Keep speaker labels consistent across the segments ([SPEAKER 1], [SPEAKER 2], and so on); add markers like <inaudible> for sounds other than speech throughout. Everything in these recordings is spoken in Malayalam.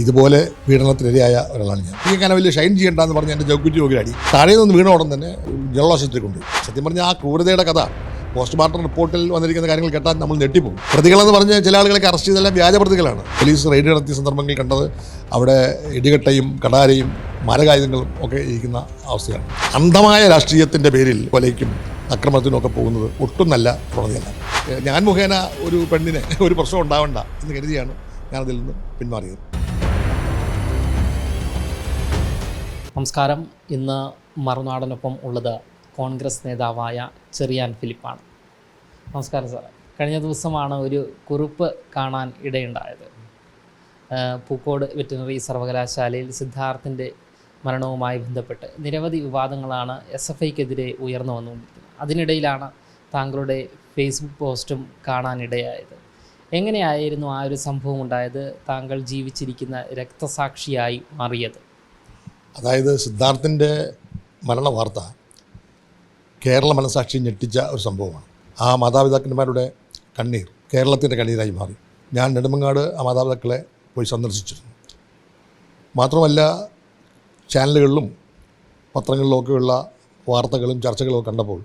[SPEAKER 1] ഇതുപോലെ പീഡനത്തിനിരയായ ഒരാളാണ് ഞാൻ. ഈ കാലം വലിയ ഷൈൻ ചെയ്യണ്ടെന്ന് പറഞ്ഞ് എന്റെ ജോക്കുറ്റി നോക്കിയടി. താഴെ നിന്ന് വീണ ഉടൻ തന്നെ ജനറൽ ആശുപത്രി കൊണ്ട് സത്യം പറഞ്ഞാൽ ആ ക്രൂരതയുടെ കഥ. പോസ്റ്റ്മോർട്ടം റിപ്പോർട്ടിൽ വന്നിരിക്കുന്ന കാര്യങ്ങൾ കേട്ടാൽ നമ്മൾ ഞെട്ടിപ്പോകും. പ്രതികളെന്ന് പറഞ്ഞ് ചില ആളുകളൊക്കെ അറസ്റ്റ് ചെയ്തെല്ലാം വ്യാജ പ്രതികളാണ്. പോലീസ് റെയ്ഡ് നടത്തിയ സന്ദർഭങ്ങളിൽ കണ്ടത് അവിടെ ഇടികട്ടയും കടാരയും മരകായുധങ്ങളും ഒക്കെ ഇരിക്കുന്ന അവസ്ഥയാണ്. അന്ധമായ രാഷ്ട്രീയത്തിന്റെ പേരിൽ കൊലയ്ക്കും അക്രമത്തിനും ഒക്കെ പോകുന്നത് ഒട്ടും നല്ല പ്രവണതയല്ല. ഞാൻ മുഖേന ഒരു പെണ്ണിനെ ഒരു പ്രശ്നം ഉണ്ടാവണ്ട എന്ന് കരുതിയാണ് ഞാനതിൽ നിന്ന് പിന്മാറിയത്.
[SPEAKER 2] നമസ്കാരം. ഇന്ന് മറുനാടനൊപ്പം ഉള്ളത് കോൺഗ്രസ് നേതാവായ ചെറിയാൻ ഫിലിപ്പാണ്. നമസ്കാരം സാർ കഴിഞ്ഞ ദിവസമാണ് ഒരു കുറിപ്പ് കാണാൻ ഇടയുണ്ടായത്. പൂക്കോട് വെറ്റിനറി സർവകലാശാലയിൽ സിദ്ധാർത്ഥിന്റെ മരണവുമായി ബന്ധപ്പെട്ട് നിരവധി വിവാദങ്ങളാണ് എസ് എഫ് ഐക്കെതിരെ ഉയർന്നു വന്നുകൊണ്ടിരിക്കുന്നത്. അതിനിടയിലാണ് താങ്കളുടെ ഫേസ്ബുക്ക് പോസ്റ്റും കാണാനിടയായത് എങ്ങനെയായിരുന്നു ആ ഒരു സംഭവം ഉണ്ടായത്? താങ്കൾ ജീവിച്ചിരിക്കുന്ന രക്തസാക്ഷിയായി മാറിയത്?
[SPEAKER 1] അതായത് സിദ്ധാർത്ഥിന്റെ മരണ വാർത്ത കേരള മനസാക്ഷി ഞെട്ടിച്ച ഒരു സംഭവമാണ്. ആ മാതാപിതാക്കന്മാരുടെ കണ്ണീർ കേരളത്തിന്റെ കണ്ണീരായി മാറി. ഞാൻ നെടുമങ്ങാട് ആ മാതാപിതാക്കളെ പോയി സന്ദർശിച്ചിരുന്നു. മാത്രമല്ല ചാനലുകളിലും പത്രങ്ങളിലുമൊക്കെയുള്ള വാർത്തകളും ചർച്ചകളും കണ്ടപ്പോൾ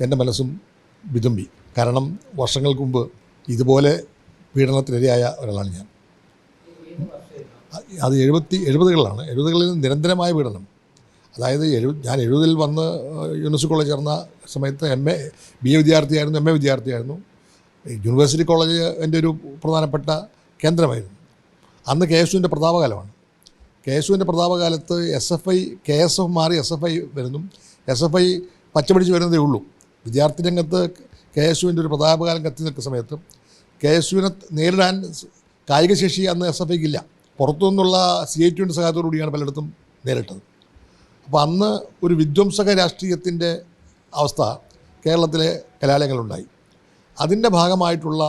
[SPEAKER 1] എന്റെ മനസ്സും വിതുമ്പി. കാരണം വർഷങ്ങൾക്ക് മുമ്പ് ഇതുപോലെ പീഡനത്തിനിരയായ ഒരാളാണ് ഞാൻ. അത് എഴുപത്തി എഴുപതുകളിലാണ്. എഴുപതുകളിൽ നിരന്തരമായ പീഡനം. അതായത് എഴു ഞാൻ എഴുപതിൽ വന്ന് യൂണിവേഴ്സിറ്റി കോളേജ് ചേർന്ന സമയത്ത് എം എ ബി എ വിദ്യാർത്ഥിയായിരുന്നു എം എ വിദ്യാർത്ഥിയായിരുന്നു. യൂണിവേഴ്സിറ്റി കോളേജ് എന്റെ ഒരു പ്രധാനപ്പെട്ട കേന്ദ്രമായിരുന്നു. അന്ന് കെ എസ് യുവിന്റെ പ്രതാപകാലമാണ്. കെ എസ് യുവിന്റെ പ്രതാപകാലത്ത് S F I K S F മാറി എസ് എഫ് ഐ വരുന്നു. എസ് എഫ് ഐ പച്ചപിടിച്ച് വരുന്നതേ ഉള്ളൂ. വിദ്യാർത്ഥി രംഗത്ത് കെ എസ് യുവിന്റെ ഒരു പ്രതാപകാലം കത്തി നിൽക്കുന്ന സമയത്ത് കെ എസ് യുവിനെ നേരിടാൻ കായികശേഷി അന്ന് എസ് എഫ് ഐക്ക് ഇല്ല പുറത്തു നിന്നുള്ള സി ഐ ടിയുടെ സഹായത്തോടുകൂടിയാണ് പലയിടത്തും നേരിട്ടത്. അപ്പോൾ അന്ന് ഒരു വിധ്വംസക രാഷ്ട്രീയത്തിന്റെ അവസ്ഥ കേരളത്തിലെ കലാലയങ്ങളുണ്ടായി അതിന്റെ ഭാഗമായിട്ടുള്ള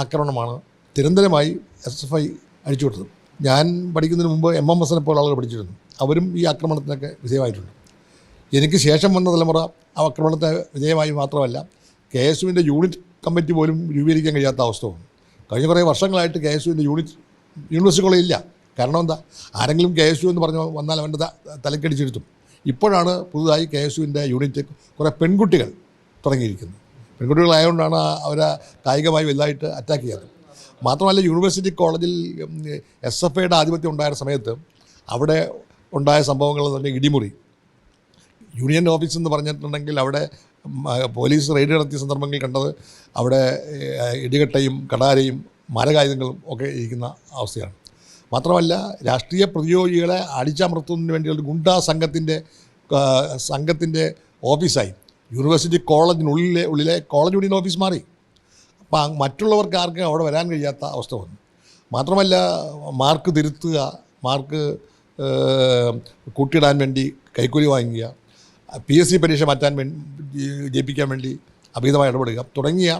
[SPEAKER 1] ആക്രമണമാണ് നിരന്തരമായി എസ് എഫ് ഐ അഴിച്ചുവിട്ടത് ഞാൻ പഠിക്കുന്നതിന് മുമ്പ് എം എം എസിനെ പോലെ ആളുകൾ പഠിച്ചിരുന്നു. അവരും ഈ ആക്രമണത്തിനൊക്കെ വിജയമായിട്ടുണ്ട് എനിക്ക് ശേഷം വന്ന തലമുറ ആ ആക്രമണത്തെ വിജയമായി മാത്രമല്ല കെ എസ് യുവിന്റെ യൂണിറ്റ് കമ്മിറ്റി പോലും രൂപീകരിക്കാൻ കഴിയാത്ത അവസ്ഥ കഴിഞ്ഞ കുറേ വർഷങ്ങളായിട്ട് കെ എസ് യുവിന്റെ യൂണിറ്റ് യൂണിവേഴ്സിറ്റി കോളേജ് ഇല്ല. കാരണം എന്താ? ആരെങ്കിലും കെ എസ് യു എന്ന് പറഞ്ഞ് വന്നാൽ അവന്റെ തലക്കടിച്ചിരുത്തും. ഇപ്പോഴാണ് പുതുതായി കെ എസ് യുവിന്റെ യൂണിറ്റ് കുറേ പെൺകുട്ടികൾ തുടങ്ങിയിരിക്കുന്നത്. പെൺകുട്ടികളായതുകൊണ്ടാണ് അവരെ കായികമായി വലുതായിട്ട് അറ്റാക്ക് ചെയ്യാറ് മാത്രമല്ല യൂണിവേഴ്സിറ്റി കോളേജിൽ എസ് എഫ് ഐയുടെ ആധിപത്യം ഉണ്ടായ സമയത്ത് അവിടെ ഉണ്ടായ സംഭവങ്ങൾ പറഞ്ഞാൽ ഇടിമുറി. യൂണിയൻ ഓഫീസ് എന്ന് പറഞ്ഞിട്ടുണ്ടെങ്കിൽ അവിടെ പോലീസ് റെയ്ഡ് നടത്തിയ സന്ദർഭങ്ങളിൽ കണ്ടത് അവിടെ ഇടികട്ടയും കടാരയും മരകായുധങ്ങളും ഒക്കെ ഇരിക്കുന്ന അവസ്ഥയാണ്. മാത്രമല്ല രാഷ്ട്രീയ പ്രതിയോഗികളെ അടിച്ചമർത്തുന്നതിന് വേണ്ടിയുള്ള ഗുണ്ടാ സംഘത്തിന്റെ സംഘത്തിന്റെ ഓഫീസായി. യൂണിവേഴ്സിറ്റി കോളേജിനുള്ളിലെ ഉള്ളിലെ കോളേജ് യൂണിയൻ ഓഫീസ് മാറി. അപ്പം മറ്റുള്ളവർക്ക് ആർക്കും അവിടെ വരാൻ കഴിയാത്ത അവസ്ഥ വന്നു. മാത്രമല്ല മാർക്ക് തിരുത്തുക മാർക്ക് കൂട്ടിയിടാൻ വേണ്ടി കൈക്കൂലി വാങ്ങിക്കുക പി എസ് സി പരീക്ഷ മാറ്റാൻ വേണ്ടി ജയിപ്പിക്കാൻ വേണ്ടി അഭിഹിതമായി ഇടപെടുക തുടങ്ങിയ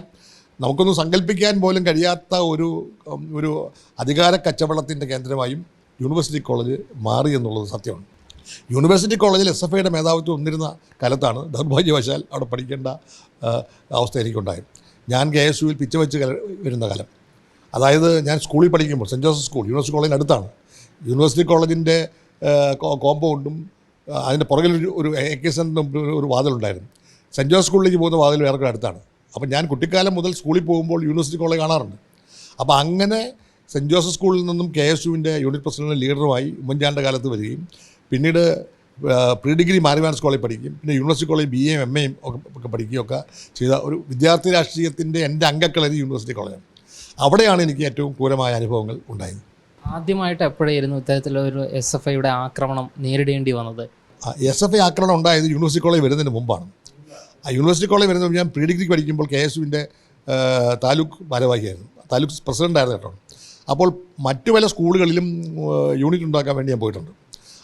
[SPEAKER 1] നമുക്കൊന്നും സങ്കല്പിക്കാൻ പോലും കഴിയാത്ത ഒരു ഒരു അധികാര കച്ചവടത്തിന്റെ കേന്ദ്രമായും യൂണിവേഴ്സിറ്റി കോളേജ് മാറി എന്നുള്ളത് സത്യമാണ്. യൂണിവേഴ്സിറ്റി കോളേജിൽ എസ് എഫ് ഐയുടെ മേധാവിത്വം ഒന്നിരുന്ന കാലത്താണ് ദൗർഭാഗ്യവശാൽ അവിടെ പഠിക്കേണ്ട അവസ്ഥ എനിക്കുണ്ടായത്. ഞാൻ കെ എസ് യുവിൽ പിച്ച വെച്ച് വരുന്ന കാലം. അതായത് ഞാൻ സ്കൂളിൽ പഠിക്കുമ്പോൾ സെന്റ് ജോസഫ് സ്കൂൾ യൂണിവേഴ്സിറ്റി കോളേജിന് അടുത്താണ്. യൂണിവേഴ്സിറ്റി കോളേജിന്റെ കോമ്പൗണ്ടും അതിന്റെ പുറകിൽ ഒരു എ കെ സെന്ററിന്റെ ഒരു- ഒരു വാതിലുണ്ടായിരുന്നു. സെന്റ് ജോസഫ് സ്കൂളിലേക്ക് പോകുന്ന വാതിൽ വേറെ അടുത്താണ്. അപ്പോൾ ഞാൻ കുട്ടിക്കാലം മുതൽ സ്കൂളിൽ പോകുമ്പോൾ യൂണിവേഴ്സിറ്റി കോളേജ് കാണാറുണ്ട്. അപ്പോൾ അങ്ങനെ സെന്റ് ജോസഫ് സ്കൂളിൽ നിന്നും കെ എസ് യുവിന്റെ യൂണിറ്റ് പ്രസിഡന്റ് ലീഡറുമായി ഉമ്മൻചാണ്ട കാലത്ത് വരികയും പിന്നീട് പ്രീ ഡിഗ്രി മാരിവാൻസ് കോളേജ് പഠിക്കും പിന്നെ യൂണിവേഴ്സിറ്റി കോളേജ് ബി എയും എം എയും ഒക്കെ ഒക്കെ പഠിക്കുകയൊക്കെ ചെയ്ത ഒരു വിദ്യാർത്ഥി രാഷ്ട്രീയത്തിന്റെ എന്റെ അംഗക്കളരി യൂണിവേഴ്സിറ്റി കോളേജാണ് അവിടെയാണ് എനിക്ക് ഏറ്റവും ക്രൂരമായ അനുഭവങ്ങൾ ഉണ്ടായത്.
[SPEAKER 2] ആദ്യമായിട്ട് എപ്പോഴായിരുന്നു ഇത്തരത്തിലൊരു എസ് എഫ് ഐയുടെ ആക്രമണം നേരിടേണ്ടി വന്നത്?
[SPEAKER 1] എസ് എഫ് ഐ ആക്രമണം ഉണ്ടായത് യൂണിവേഴ്സിറ്റി കോളേജ് വരുന്നതിന് മുമ്പാണ്. ആ യൂണിവേഴ്സിറ്റി കോളേജ് വരുന്നത് ഞാൻ പ്രീ ഡിഗ്രിക്ക് പഠിക്കുമ്പോൾ കെ എസ് യുവിന്റെ താലൂക്ക് ഭാരവാഹിയായിരുന്നു. താലൂക്ക് പ്രസിഡന്റായിരുന്നു കേട്ടോ. അപ്പോൾ മറ്റു പല സ്കൂളുകളിലും യൂണിറ്റ് ഉണ്ടാക്കാൻ വേണ്ടി ഞാൻ പോയിട്ടുണ്ട്.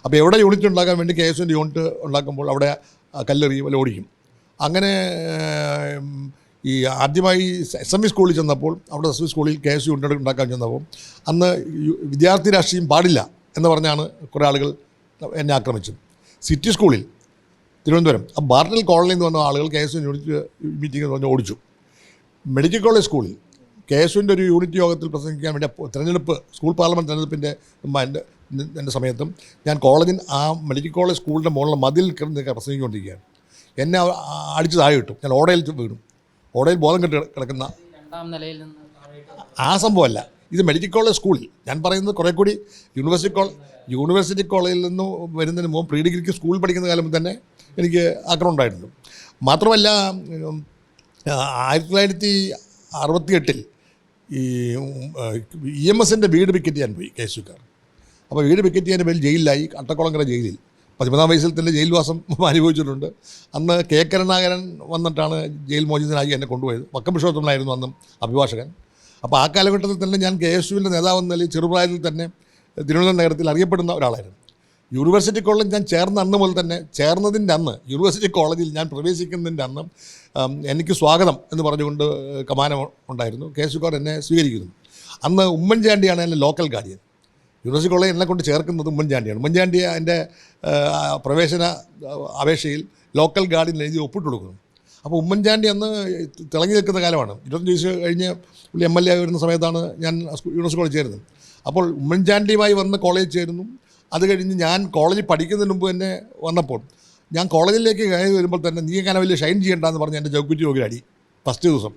[SPEAKER 1] അപ്പോൾ എവിടെ യൂണിറ്റ് ഉണ്ടാക്കാൻ വേണ്ടി കെ എസ് യുവിന്റെ യൂണിറ്റ് ഉണ്ടാക്കുമ്പോൾ അവിടെ കല്ലെറിയും ഓടിക്കും. അങ്ങനെ ഈ ആദ്യമായി എസ് എം ഇ സ്കൂളിൽ ചെന്നപ്പോൾ അവിടെ എസ് എം ഇ സ്കൂളിൽ കെ എസ് യു ഉണ്ടാക്കാൻ ചെന്നപ്പോൾ അന്ന് വിദ്യാർത്ഥി രാഷ്ട്രീയം പാടില്ല എന്ന് പറഞ്ഞാണ് കുറേ ആളുകൾ എന്നെ ആക്രമിച്ചത്. സിറ്റി സ്കൂളിൽ തിരുവനന്തപുരം. ആ ബാർട്ടൽ കോളനിയിൽ നിന്ന് വന്ന ആളുകൾ കെ എസ് യൂണിറ്റ് മീറ്റിംഗ് എന്ന് പറഞ്ഞ് ഓടിച്ചു. മെഡിക്കൽ കോളേജ് സ്കൂളിൽ കെ എസ് യുവിന്റെ ഒരു യൂണിറ്റ് യോഗത്തിൽ പ്രസംഗിക്കാൻ വേണ്ടി തിരഞ്ഞെടുപ്പ് സ്കൂൾ പാർലമെന്റ് തിരഞ്ഞെടുപ്പിന്റെ എന്റെ എന്റെ സമയത്തും ഞാൻ കോളേജിൽ ആ മെഡിക്കൽ കോളേജ് സ്കൂളിന്റെ മുകളിലെ മതിൽ കിടന്ന് പ്രസംഗിച്ചുകൊണ്ടിരിക്കുകയാണ്. എന്നെ അടിച്ചു താഴെ കിട്ടും ഞാൻ ഓടയിൽ വീണു. ഓടയിൽ ബോധം കെട്ട് കിടക്കുന്ന ആ സംഭവമല്ല. ഇത് മെഡിക്കൽ കോളേജ് സ്കൂളിൽ. ഞാൻ പറയുന്നത് കുറേ കൂടി യൂണിവേഴ്സിറ്റി കോളേജ് യൂണിവേഴ്സിറ്റി കോളേജിൽ നിന്ന് വരുന്നതിന് മുമ്പ് പ്രീ ഡിഗ്രിക്ക് സ്കൂളിൽ പഠിക്കുന്ന കാലം തന്നെ എനിക്ക് ആഗ്രഹം ഉണ്ടായിരുന്നു മാത്രമല്ല ആയിരത്തി തൊള്ളായിരത്തി അറുപത്തിയെട്ടിൽ ഈ ഇ എം എസിന്റെ വീട് വിക്കറ്റ് ചെയ്യാൻ പോയി കെ സുക്കാർ അപ്പോൾ വീട് വിക്കറ്റ് ചെയ്യാൻ പേരിൽ ജയിലിലായി അട്ടക്കുളങ്ങര ജയിലിൽ. പതിമൂന്നാം വയസ്സിൽ തന്നെ ജയിൽവാസം <laughs> അനുഭവിച്ചിട്ടുണ്ട്. അന്ന് കെ. കരുണാകരൻ വന്നിട്ടാണ് ജയിൽ മോചിതനായി എന്നെ കൊണ്ടുപോയത്. വക്കം വിശ്വത്തമ്മനായിരുന്നു അന്നും അഭിഭാഷകൻ. അപ്പോൾ ആ കാലഘട്ടത്തിൽ തന്നെ ഞാൻ കെ എസ് യുവിന്റെ നേതാവെന്ന നിലയിൽ ചെറുപ്രായത്തിൽ തന്നെ തിരുവനന്തപുരം നഗരത്തിൽ അറിയപ്പെടുന്ന ഒരാളായിരുന്നു. യൂണിവേഴ്സിറ്റി കോളേജിൽ ഞാൻ ചേർന്ന അന്ന് മുതൽ തന്നെ ചേർന്നതിന്റെ അന്ന് യൂണിവേഴ്സിറ്റി കോളേജിൽ ഞാൻ പ്രവേശിക്കുന്നതിന്റെ അന്ന് എനിക്ക് സ്വാഗതം എന്ന് പറഞ്ഞുകൊണ്ട് കമാനം ഉണ്ടായിരുന്നു. കെ എന്നെ സ്വീകരിക്കുന്നു. അന്ന് ഉമ്മൻചാണ്ടിയാണ് എന്റെ ലോക്കൽ ഗാർഡിയൻ യൂണിവേഴ്സിറ്റി കോളേജ് എന്നെ കൊണ്ട് ചേർക്കുന്നത് ഉമ്മൻചാണ്ടിയാണ്. ഉമ്മൻചാണ്ടി എന്റെ പ്രവേശന അപേക്ഷയിൽ ലോക്കൽ ഗാർഡിയൻ എഴുതി ഒപ്പിട്ട് കൊടുക്കുന്നു. അപ്പോൾ ഉമ്മൻചാണ്ടി അന്ന് തിളങ്ങി നിൽക്കുന്ന കാലമാണ്. ഇരുപത്തഞ്ച് വയസ്സ് കഴിഞ്ഞ് പുള്ളി എം എൽ എ വരുന്ന സമയത്താണ് ഞാൻ യൂണിവേഴ്സിറ്റി കോളേജ് ചേരുന്നത്. അപ്പോൾ ഉമ്മൻചാണ്ടിയുമായി വന്ന് കോളേജ് ചേരുന്നു. അത് കഴിഞ്ഞ് ഞാൻ കോളേജിൽ പഠിക്കുന്നതിന് മുമ്പ് തന്നെ വന്നപ്പോൾ ഞാൻ കോളേജിലേക്ക് കയറി വരുമ്പോൾ തന്നെ നീ അങ്ങനെ വലിയ ഷൈൻ ചെയ്യണ്ടെന്ന് പറഞ്ഞ് എന്റെ ചൗക്കുറ്റി നോക്കി അടി ഫസ്റ്റ് ദിവസം.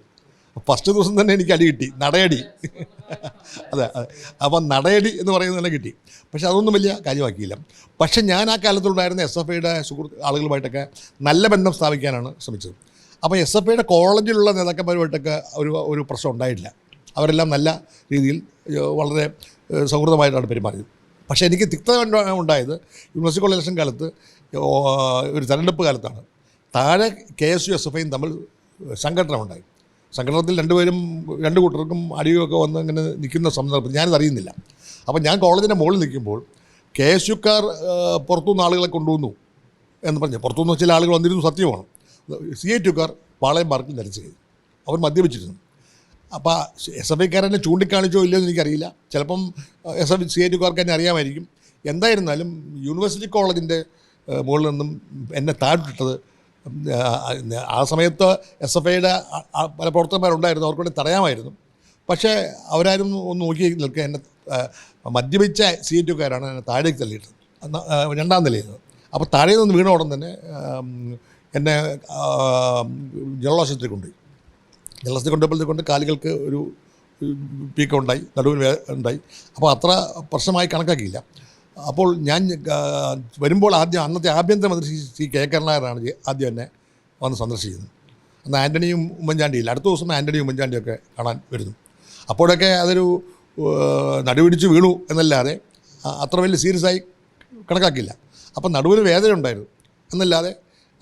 [SPEAKER 1] ഫസ്റ്റ് ദിവസം തന്നെ എനിക്ക് അടി കിട്ടി നടയടി. അതെ അതെ. അപ്പം നടയടി എന്ന് പറയുന്നത് തന്നെ കിട്ടി. പക്ഷെ അതൊന്നും വലിയ കാര്യമാക്കിയില്ല. പക്ഷെ ഞാൻ ആ കാലത്തുണ്ടായിരുന്ന എസ് എഫ് ഐയുടെ സുഹൃത്ത് ആളുകളുമായിട്ടൊക്കെ നല്ല ബന്ധം സ്ഥാപിക്കാനാണ് ശ്രമിച്ചത്. അപ്പോൾ എസ് എഫ് ഐയുടെ കോളേജിലുള്ള നേതാക്കന്മാരുമായിട്ടൊക്കെ ഒരു ഒരു പ്രശ്നം ഉണ്ടായിട്ടില്ല. അവരെല്ലാം നല്ല രീതിയിൽ വളരെ സൗഹൃദമായിട്ടാണ് പെരുമാറിയത്. പക്ഷേ എനിക്ക് തിക്തത ഉണ്ടായത് യൂണിവേഴ്സിറ്റി കോളേജ് ഇലക്ഷൻ കാലത്ത് ഒരു തെരഞ്ഞെടുപ്പ് കാലത്താണ്. താഴെ K S U S F ഐയും തമ്മിൽ സംഘടന ഉണ്ടായി സംഘടനത്തിൽ രണ്ടുപേരും രണ്ട് കൂട്ടർക്കും അടിയൊക്കെ വന്ന് ഇങ്ങനെ നിൽക്കുന്ന സന്ദർഭത്തിൽ ഞാനിത് അറിയുന്നില്ല അപ്പോൾ ഞാൻ കോളേജിന്റെ മുകളിൽ നിൽക്കുമ്പോൾ കെ എസ് യുക്കാർ പുറത്തുനിന്ന് ആളുകളെ കൊണ്ടുവന്നു എന്ന് പറഞ്ഞു. പുറത്തുനിന്ന് ചില ആളുകൾ വന്നിരുന്നു സത്യമാണ്. സി ഐ ടുക്കാർ പാളയം നിരച്ച് കഴിഞ്ഞു അവർ മദ്യപിച്ചിരുന്നു. അപ്പോൾ എസ് എഫ് ഐക്കാരനെ ചൂണ്ടിക്കാണിച്ചോ ഇല്ലയോ എന്ന് എനിക്കറിയില്ല. ചിലപ്പം എസ് എഫ് സി ഐ ടുക്കാർക്ക് തന്നെ അറിയാമായിരിക്കും. എന്തായിരുന്നാലും യൂണിവേഴ്സിറ്റി കോളേജിന്റെ മുകളിൽ നിന്നും എന്നെ താഴ്ത്തിട്ടത് ആ സമയത്ത് എസ് എഫ് ഐയുടെ പല പ്രവർത്തകന്മാരുണ്ടായിരുന്നു. അവർക്ക് വേണ്ടി തടയാമായിരുന്നു. പക്ഷേ അവരാരും ഒന്ന് നോക്കി നിൽക്കുക. എന്നെ മദ്യപിച്ച സി ഐ ടുക്കാരാണ് എന്നെ താഴേക്ക് തള്ളിയിട്ടത് രണ്ടാം നിലയിൽ. അപ്പോൾ താഴെ നിന്ന് വീണ ഉടൻ തന്നെ എന്നെ ജലദോഷത്തിൽ കൊണ്ടുപോയി. ജലദോഷത്തിൽ കൊണ്ടുപോയപ്പോഴത്തെ കൊണ്ട് കാലുകൾക്ക് ഒരു പീക്കം ഉണ്ടായി നടുവിന് ഉണ്ടായി. അപ്പോൾ അത്ര പ്രശ്നമായി കണക്കാക്കിയില്ല. അപ്പോൾ ഞാൻ വരുമ്പോൾ ആദ്യം അന്നത്തെ ആഭ്യന്തരമന്ത്രി ശ്രീ കെ കരുണാകരനാണ് ആദ്യം എന്നെ വന്ന് സന്ദർശിക്കുന്നത് അന്ന് ആന്റണിയും ഉമ്മൻചാണ്ടിയില്ല അടുത്ത ദിവസം ആന്റണിയും ഉമ്മൻചാണ്ടിയൊക്കെ കാണാൻ വരുന്നു. അപ്പോഴൊക്കെ അതൊരു നടുവിടിച്ച് വീണു എന്നല്ലാതെ അത്ര വലിയ സീരിയസ് ആയി കണക്കാക്കില്ല അപ്പം നടുവിന് വേദന ഉണ്ടായിരുന്നു. എന്നല്ലാതെ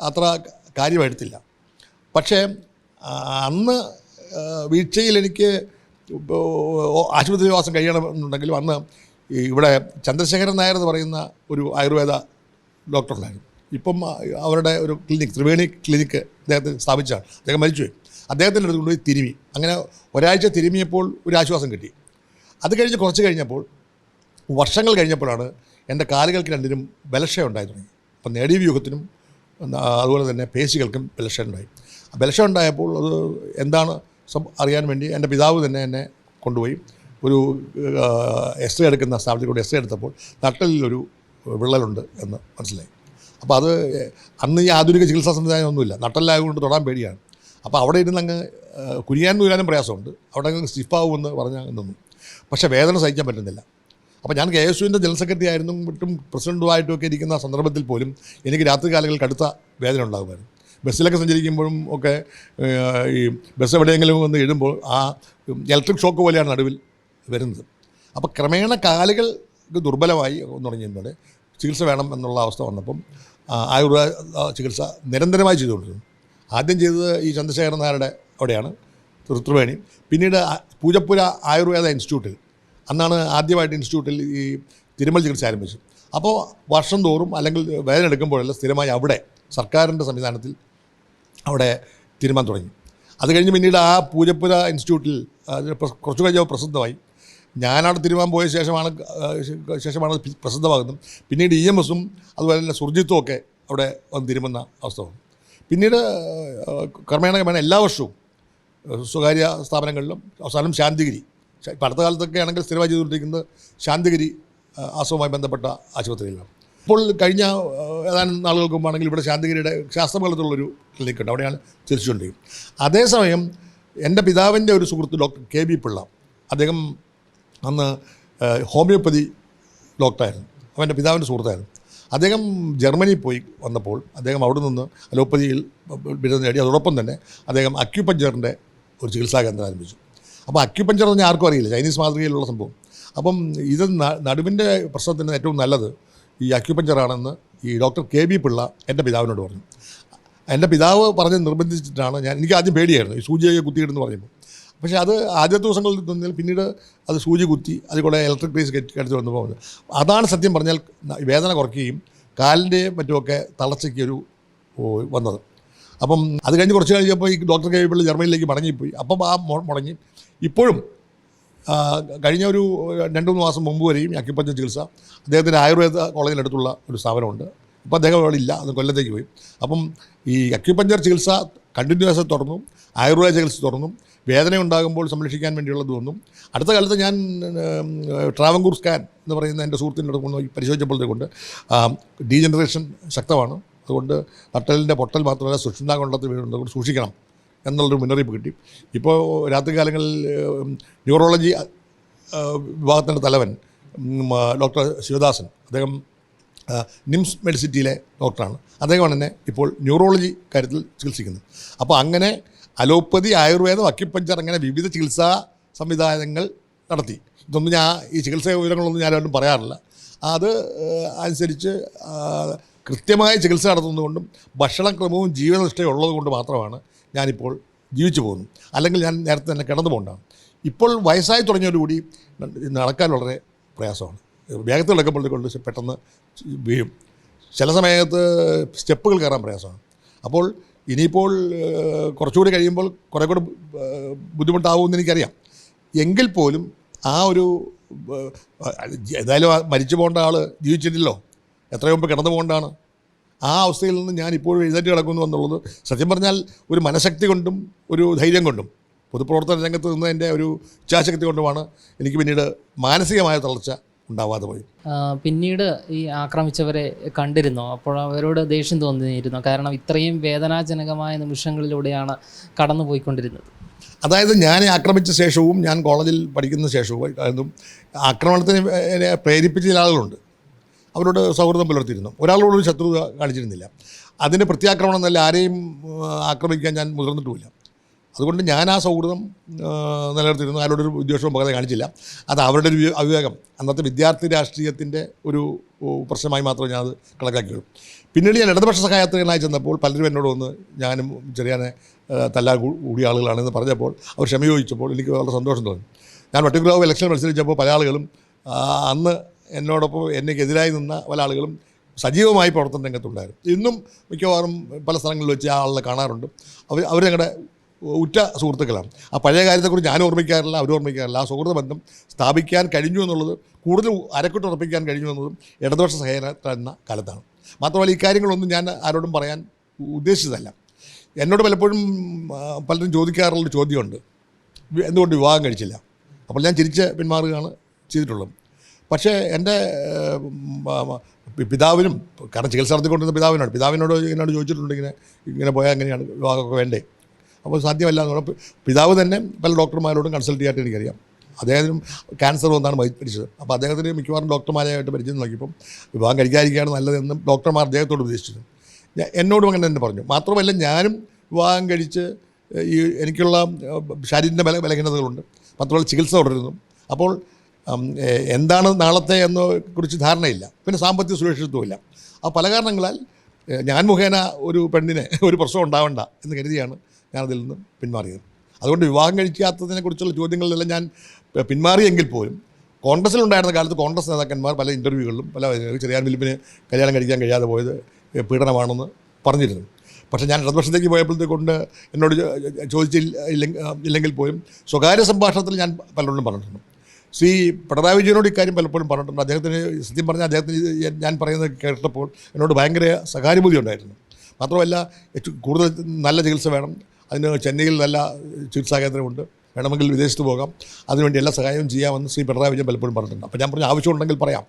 [SPEAKER 1] അത്ര കാര്യമെടുത്തില്ല പക്ഷേ അന്ന് വീഴ്ചയിൽ എനിക്ക് ആശുപത്രി വാസം കഴിയണമെന്നുണ്ടെങ്കിലും അന്ന് ഇവിടെ ചന്ദ്രശേഖരൻ നായർ എന്ന് പറയുന്ന ഒരു ആയുർവേദ ഡോക്ടറുണ്ടായിരുന്നു. ഇപ്പം ആ, അവരുടെ ഒരു ക്ലിനിക് ത്രിവേണി ക്ലിനിക്ക് അദ്ദേഹത്തിന് സ്ഥാപിച്ചാണ് അദ്ദേഹം മരിച്ചുപോയി. അദ്ദേഹത്തിന്റെ അടുത്ത് കൊണ്ടുപോയി തിരുമി. അങ്ങനെ ഒരാഴ്ച തിരുമിയപ്പോൾ ഒരു ആശ്വാസം കിട്ടി. അത് കഴിഞ്ഞ് കുറച്ച് കഴിഞ്ഞപ്പോൾ വർഷങ്ങൾ കഴിഞ്ഞപ്പോഴാണ് എന്റെ കാലുകൾക്ക് രണ്ടിനും ബലക്ഷയം ഉണ്ടായി തുടങ്ങി. അപ്പം നേടിയ വ്യൂഹത്തിനും അതുപോലെ തന്നെ പേശികൾക്കും ബലക്ഷയം ഉണ്ടായി. ആ ബലക്ഷയം ഉണ്ടായപ്പോൾ അത് എന്താണ് അറിയാൻ വേണ്ടി എന്റെ പിതാവ് തന്നെ എന്നെ കൊണ്ടുപോയി. ഒരു എക്സ്റേ എടുക്കുന്ന സ്ഥാപനത്തിൽ കൂടി എക്സ്റേ എടുത്തപ്പോൾ നട്ടലിലൊരു വിള്ളലുണ്ട് എന്ന് മനസ്സിലായി. അപ്പോൾ അത് അന്ന് ഈ ആധുനിക ചികിത്സാ സംവിധാനം ഒന്നുമില്ല നട്ടലായതുകൊണ്ട് തൊടാൻ പേടിയാണ്. അപ്പോൾ അവിടെ ഇരുന്ന് അങ്ങ് ഏഹ്, കുനിയാൻ നൂരാനും പ്രയാസമുണ്ട്. അവിടെ അങ്ങ് സ്റ്റിഫാവുമെന്ന് പറഞ്ഞാൽ നിന്നു. പക്ഷേ വേദന സഹിക്കാൻ പറ്റുന്നില്ല. അപ്പോൾ ഞാൻ കെ എസ് യുവിന്റെ ജനറൽ സെക്രട്ടറി ആയിരുന്നു മറ്റും പ്രസിഡന്റുമായിട്ടും ഒക്കെ ഇരിക്കുന്ന സന്ദർഭത്തിൽ പോലും എനിക്ക് രാത്രി കാലങ്ങളിൽ കടുത്ത വേദന ഉണ്ടാകുമായിരുന്നു. ബസ്സിലൊക്കെ സഞ്ചരിക്കുമ്പോഴും ഒക്കെ ഈ ബസ് എവിടെയെങ്കിലും വന്ന് എഴുതുമ്പോൾ ആ ഇലക്ട്രിക് ഷോക്ക് പോലെയാണ് നടുവിൽ വരുന്നത്. അപ്പോൾ ക്രമേണ കാലുകൾ ദുർബലമായി എന്ന് പറഞ്ഞിട്ടുണ്ട് ചികിത്സ വേണം എന്നുള്ള അവസ്ഥ വന്നപ്പം ആയുർവേദ ചികിത്സ നിരന്തരമായി ചെയ്തുകൊണ്ടിരുന്നു. ആദ്യം ചെയ്തത് ഈ ചന്ദ്രശേഖരൻ നായരുടെ അവിടെയാണ് ത്രിവേണി പിന്നീട് പൂജപ്പുര ആയുർവേദ ഇൻസ്റ്റിറ്റ്യൂട്ടിൽ അന്നാണ് ആദ്യമായിട്ട് ഇൻസ്റ്റിറ്റ്യൂട്ടിൽ ഈ തിരുമൽ ചികിത്സ ആരംഭിച്ചത്. അപ്പോൾ വർഷം തോറും അല്ലെങ്കിൽ വേദന എടുക്കുമ്പോഴെല്ലാം സ്ഥിരമായി അവിടെ സർക്കാരിന്റെ സംവിധാനത്തിൽ അവിടെ തീരുമാനം തുടങ്ങി. അത് കഴിഞ്ഞ് പിന്നീട് ആ പൂജപ്പുര ഇൻസ്റ്റിറ്റ്യൂട്ടിൽ കുറച്ചു കഴിഞ്ഞപ്പോൾ പ്രസിദ്ധമായി. ഞാനവിടെ തിരുവാൻ പോയ ശേഷമാണ് ശേഷമാണ് പ്രസിദ്ധമാകുന്നത്. പിന്നീട് ഇ എം എസും അതുപോലെ തന്നെ സുർജിത്തും ഒക്കെ അവിടെ വന്ന് തിരുമുന്ന അവസ്ഥ വന്നു. പിന്നീട് ക്രമേണ ക്രമേണ എല്ലാ വർഷവും സ്വകാര്യ സ്ഥാപനങ്ങളിലും അവസാനം ശാന്തിഗിരി. ഇപ്പം അടുത്ത കാലത്തൊക്കെ ആണെങ്കിൽ സ്ഥിരമായി ചെയ്തുകൊണ്ടിരിക്കുന്നത് ശാന്തിഗിരി ആസവുമായി ബന്ധപ്പെട്ട ആശുപത്രിയിലാണ്. ഇപ്പോൾ കഴിഞ്ഞ ഏതാനും നാളുകൾക്ക് മുമ്പാണെങ്കിൽ ഇവിടെ ശാന്തിഗിരിയുടെ ശാസ്ത്രമംഗലത്തുള്ളൊരു ക്ലിനിക്കുണ്ട്. അവിടെയാണ് ചികിത്സിച്ചുകൊണ്ടിരിക്കുന്നത്. അതേസമയം എന്റെ പിതാവിന്റെ ഒരു സുഹൃത്ത് ഡോക്ടർ കെ ബി പിള്ള അദ്ദേഹം അന്ന് ഹോമിയോപ്പതി ഡോക്ടറായിരുന്നു. അവന്റെ പിതാവിന്റെ സുഹൃത്തായിരുന്നു. അദ്ദേഹം ജർമ്മനിയിൽ പോയി വന്നപ്പോൾ അദ്ദേഹം അവിടെ നിന്ന് അലോപ്പതിയിൽ ബിരുദം നേടി. അതോടൊപ്പം തന്നെ അദ്ദേഹം അക്യുപഞ്ചറിന്റെ ഒരു ചികിത്സാ കേന്ദ്രം ആരംഭിച്ചു. അപ്പോൾ അക്യുപഞ്ചർ എന്ന് പറഞ്ഞാൽ ആർക്കും അറിയില്ല. ചൈനീസ് മാതൃകയിലുള്ള സംഭവം. അപ്പം ഇത് നടുവിന്റെ പ്രശ്നത്തിന് ഏറ്റവും നല്ലത് ഈ അക്യുപഞ്ചറാണെന്ന് ഈ ഡോക്ടർ കെ ബി പിള്ള എന്റെ പിതാവിനോട് പറഞ്ഞു. എന്റെ പിതാവ് പറഞ്ഞ് നിർബന്ധിച്ചിട്ടാണ് ഞാൻ എനിക്ക് ആദ്യം പേടിയായിരുന്നു ഈ സൂചിയൊക്കെ കുത്തിയിടുന്നു പറഞ്ഞപ്പോൾ. പക്ഷേ അത് ആദ്യത്തെ ദിവസങ്ങളിൽ തന്നാൽ പിന്നീട് അത് സൂചി കുത്തി അതിൽ കൂടെ ഇലക്ട്രിക് കെട്ടി കടിച്ചു വന്നു പോകുന്നത് അതാണ് സത്യം പറഞ്ഞാൽ വേദന കുറയ്ക്കുകയും കാലിന്റെയും മറ്റുമൊക്കെ തളർച്ചയ്ക്ക് ഒരു വന്നത്. അപ്പം അത് കഴിഞ്ഞ് കുറച്ച് കഴിഞ്ഞപ്പോൾ ഈ ഡോക്ടർ കെ പിള്ളി ജർമ്മനിയിലേക്ക് മടങ്ങിപ്പോയി. അപ്പം ആ മുടങ്ങി. ഇപ്പോഴും കഴിഞ്ഞ ഒരു രണ്ട് മൂന്ന് മാസം മുമ്പ് വരെയും അക്യുപഞ്ചർ ചികിത്സ അദ്ദേഹത്തിന്റെ ആയുർവേദ കോളേജിനടുത്തുള്ള ഒരു സ്ഥാപനമുണ്ട്. ഇപ്പോൾ അദ്ദേഹം അവിടെ ഇല്ല അത് കൊല്ലത്തേക്ക് പോയി. അപ്പം ഈ അക്യുപഞ്ചർ ചികിത്സ കണ്ടിന്യൂസ് തുടർന്നു ആയുർവേദ ചികിത്സ തുടർന്നു വേദന ഉണ്ടാകുമ്പോൾ സംരക്ഷിക്കാൻ വേണ്ടിയുള്ളത് തോന്നും അടുത്ത കാലത്ത് ഞാൻ ട്രാവങ്കൂർ സ്കാൻ എന്ന് പറയുന്ന എന്റെ സുഹൃത്തിന്റെ കൊണ്ട് പരിശോധിച്ചപ്പോഴത്തേക്കൊണ്ട് ഡീജനറേഷൻ ശക്തമാണ്. അതുകൊണ്ട് നട്ടലിന്റെ പൊട്ടൽ മാത്രമല്ല വീഴുന്നത് അതുകൊണ്ട് സൂക്ഷിക്കണം. എന്നുള്ളൊരു മുന്നറിയിപ്പ് കിട്ടി. ഇപ്പോൾ രാത്രികാലങ്ങളിൽ ന്യൂറോളജി വിഭാഗത്തിന്റെ തലവൻ ഡോക്ടർ ശിവദാസൻ അദ്ദേഹം നിംസ് മെഡിസിറ്റിയിലെ ഡോക്ടറാണ്. അദ്ദേഹമാണ് എന്നെ ഇപ്പോൾ ന്യൂറോളജി കാര്യത്തിൽ ചികിത്സിക്കുന്നത്. അപ്പോൾ അങ്ങനെ അലോപ്പതി ആയുർവേദം അക്യുപഞ്ചർ അങ്ങനെ വിവിധ ചികിത്സാ സംവിധാനങ്ങൾ നടത്തി. ഇതൊന്നും ഞാൻ ഈ ചികിത്സാ വിവരങ്ങളൊന്നും ഞാനൊന്നും പറയാറില്ല. അത് അനുസരിച്ച് കൃത്യമായ ചികിത്സ നടത്തുന്നതുകൊണ്ടും ഭക്ഷണക്രമവും ജീവനിഷ്ഠയും ഉള്ളത് കൊണ്ട് മാത്രമാണ് ഞാനിപ്പോൾ ജീവിച്ചു പോകുന്നു. അല്ലെങ്കിൽ ഞാൻ നേരത്തെ തന്നെ കിടന്നു പോകണ്ടാണ് ഇപ്പോൾ വയസ്സായി തുടങ്ങിയതോടുകൂടി നടക്കാൻ വളരെ പ്രയാസമാണ്. വേഗത്തിൽ നടക്കുമ്പോഴത്തേക്കൊണ്ട് പെട്ടെന്ന് വീഴും. ചില സമയത്ത് സ്റ്റെപ്പുകൾ കയറാൻ പ്രയാസമാണ്. അപ്പോൾ ഇനിയിപ്പോൾ കുറച്ചുകൂടി കഴിയുമ്പോൾ കുറേ കൂടെ ബുദ്ധിമുട്ടാവുമെന്ന് എനിക്കറിയാം. എങ്കിൽ പോലും ആ ഒരു ഏതായാലും മരിച്ചു പോകേണ്ട ആൾ ജീവിച്ചിട്ടില്ലല്ലോ എത്രയും മുമ്പ് കിടന്നു പോകേണ്ടതാണ്. ആ അവസ്ഥയിൽ നിന്ന് ഞാൻ ഇപ്പോഴും എഴുന്നേറ്റ് കിടക്കുന്നു എന്നുള്ളത് സത്യം പറഞ്ഞാൽ ഒരു മനഃശക്തി കൊണ്ടും ഒരു ധൈര്യം കൊണ്ടും പൊതുപ്രവർത്തന രംഗത്ത് നിന്നതിന്റെ ഒരു ഇച്ഛാശക്തി കൊണ്ടുമാണ് എനിക്ക് പിന്നീട് മാനസികമായ തളർച്ച ഉണ്ടാവാതെ പോയി
[SPEAKER 2] പിന്നീട് ഈ ആക്രമിച്ചവരെ കണ്ടിരുന്നോ. അപ്പോൾ അവരോട് ദേഷ്യം തോന്നിയിരുന്നു. കാരണം ഇത്രയും വേദനാജനകമായ നിമിഷങ്ങളിലൂടെയാണ് കടന്നു പോയിക്കൊണ്ടിരുന്നത്
[SPEAKER 1] അതായത് ഞാൻ ആക്രമിച്ച ശേഷവും ഞാൻ കോളേജിൽ പഠിക്കുന്ന ശേഷവും ആക്രമണത്തിന് പ്രേരിപ്പിച്ച ചില ആളുകളുണ്ട്. അവരോട് സൗഹൃദം പുലർത്തിയിരുന്നു. ഒരാളോടൊരു ശത്രുത കാണിച്ചിരുന്നില്ല. അതിന്റെ പ്രത്യാക്രമണം എന്നല്ല ആരെയും ആക്രമിക്കാൻ ഞാൻ മുതിർന്നിട്ടുമില്ല. അതുകൊണ്ട് ഞാൻ ആ സൗഹൃദം നിലനിർത്തിയിരുന്നു. ആരോടൊരു ഉദ്ദേശവും പകരം കാണിച്ചില്ല. അത് അവരുടെ ഒരു അവിവേകം. അന്നത്തെ വിദ്യാർത്ഥി രാഷ്ട്രീയത്തിന്റെ ഒരു പ്രശ്നമായി മാത്രമേ ഞാൻ അത് കണക്കാക്കിയുള്ളൂ. പിന്നീട് ഞാൻ ഇടതുപക്ഷ സഹായത്തിനായി ചെന്നപ്പോൾ പലരും എന്നോട് വന്ന് ഞാനും ചെറിയാനെ തല്ലാ കൂടിയ ആളുകളാണെന്ന് പറഞ്ഞപ്പോൾ അവർ ക്ഷമ ചോദിച്ചപ്പോൾ എനിക്ക് വളരെ സന്തോഷം തോന്നി. ഞാൻ വട്ടിക്കുലാവ് ഇലക്ഷൻ മത്സരിച്ചപ്പോൾ പല ആളുകളും അന്ന് എന്നോടൊപ്പം എനിക്കെതിരായി നിന്ന പല ആളുകളും സജീവമായി പ്രവർത്തന രംഗത്തുണ്ടായിരുന്നു. ഇന്നും മിക്കവാറും പല സ്ഥലങ്ങളിൽ വെച്ച് ആ ആളെ കാണാറുണ്ട്. അവർ അവർ ഞങ്ങളുടെ ഉറ്റ സുഹൃത്തുക്കളാണ്. ആ പഴയ കാര്യത്തെക്കുറിച്ച് ഞാൻ ഓർമ്മിക്കാറില്ല അവർ ഓർമ്മിക്കാറില്ല. ആ സുഹൃത്ത് ബന്ധം സ്ഥാപിക്കാൻ കഴിഞ്ഞു എന്നുള്ളത് കൂടുതൽ അരക്കുട്ട് ഉറപ്പിക്കാൻ കഴിഞ്ഞു എന്നതും ഇടതുപക്ഷ സഹകരണ കാലത്താണ്. മാത്രമല്ല ഈ കാര്യങ്ങളൊന്നും ഞാൻ ആരോടും പറയാൻ ഉദ്ദേശിച്ചതല്ല. എന്നോട് പലപ്പോഴും പലരും ചോദിക്കാറുള്ളൊരു ചോദ്യമുണ്ട്. എന്തുകൊണ്ട് വിവാഹം കഴിച്ചില്ല? അപ്പോൾ ഞാൻ ചിരിച്ച് പിന്മാറുകയാണ് ചെയ്തിട്ടുള്ളത്. പക്ഷേ എന്റെ പിതാവിനും കാരണം ചികിത്സ നടത്തിക്കൊണ്ടിരുന്ന പിതാവിനോട് പിതാവിനോട് എന്നോട് ചോദിച്ചിട്ടുണ്ട് ഇങ്ങനെ ഇങ്ങനെ പോയാൽ എങ്ങനെയാണ് വിവാഹമൊക്കെ വേണ്ടേ? അപ്പോൾ സാധ്യമല്ല എന്ന് പറഞ്ഞാൽ പിതാവ് തന്നെ പല ഡോക്ടർമാരോടും കൺസൾട്ട് ചെയ്യാനായിട്ട് എനിക്കറിയാം. അദ്ദേഹത്തിനും ക്യാൻസർ വന്നാണ് മരിച്ചത്. അപ്പോൾ അദ്ദേഹത്തിന് മിക്കവാറും ഡോക്ടർമാരായിട്ട് പരിചയം നോക്കിയപ്പം വിവാഹം കഴിക്കാതിരിക്കുകയാണ് നല്ലതെന്നും ഡോക്ടർമാർ അദ്ദേഹത്തോട് ഉപദേശിച്ചു ഞാൻ എന്നോടും അങ്ങനെ തന്നെ പറഞ്ഞു. മാത്രമല്ല ഞാനും വിവാഹം കഴിച്ച് ഈ എനിക്കുള്ള ശരീരത്തിന്റെ ബല ബലഹീനതകളുണ്ട്. മാത്രമല്ല ചികിത്സ തുടരുന്നു. അപ്പോൾ എന്താണ് നാളത്തെ എന്ന് കുറിച്ച് ധാരണയില്ല. പിന്നെ സാമ്പത്തിക സുരക്ഷിതത്വമില്ല ആ പല കാരണങ്ങളാൽ ഞാൻ മുഖേന ഒരു പെണ്ണിന് ഒരു പ്രശ്നം ഉണ്ടാവണ്ട എന്ന് കരുതിയാണ് ഞാനതിൽ നിന്ന് പിന്മാറിയത്. അതുകൊണ്ട് വിവാഹം കഴിക്കാത്തതിനെ കുറിച്ചുള്ള ചോദ്യങ്ങളിലെല്ലാം ഞാൻ പിന്മാറിയെങ്കിൽ പോലും കോൺഗ്രസ്സിലുണ്ടായിരുന്ന കാലത്ത് കോൺഗ്രസ് നേതാക്കന്മാർ പല ഇന്റർവ്യൂകളിലും പല ചെറിയ വിലിപ്പിന് കല്യാണം കഴിക്കാൻ കഴിയാതെ പോയത് പീഡനമാണെന്ന് പറഞ്ഞിരുന്നു. പക്ഷേ ഞാൻ ഇടതുപക്ഷത്തേക്ക് പോയപ്പോഴത്തേക്കൊണ്ട് എന്നോട് ചോദിച്ചില്ല ഇല്ലെങ്കിൽ പോലും സ്വകാര്യ സംഭാഷണത്തിൽ ഞാൻ പലരോടും പറഞ്ഞിട്ടുണ്ട്. ശ്രീ പിണറായി വിജയനോട് ഇക്കാര്യം പലപ്പോഴും പറഞ്ഞിട്ടുണ്ട്. അദ്ദേഹത്തിന് സത്യം പറഞ്ഞാൽ അദ്ദേഹത്തിന് ഞാൻ പറയുന്നത് കേട്ടപ്പോൾ എന്നോട് ഭയങ്കര സഹാനുഭൂതി ഉണ്ടായിരുന്നു. മാത്രമല്ല കൂടുതൽ നല്ല ചികിത്സ വേണം. അതിന് ചെന്നൈയിൽ നല്ല ചികിത്സാ കേന്ദ്രമുണ്ട് വേണമെങ്കിൽ വിദേശത്ത് പോകാം. അതിനുവേണ്ടി എല്ലാ സഹായവും ചെയ്യാമെന്ന് ശ്രീ പിണറായി വിജയൻ പലപ്പോഴും പറഞ്ഞിട്ടുണ്ട്. അപ്പോൾ ഞാൻ പറഞ്ഞു ആവശ്യമുണ്ടെങ്കിൽ പറയാം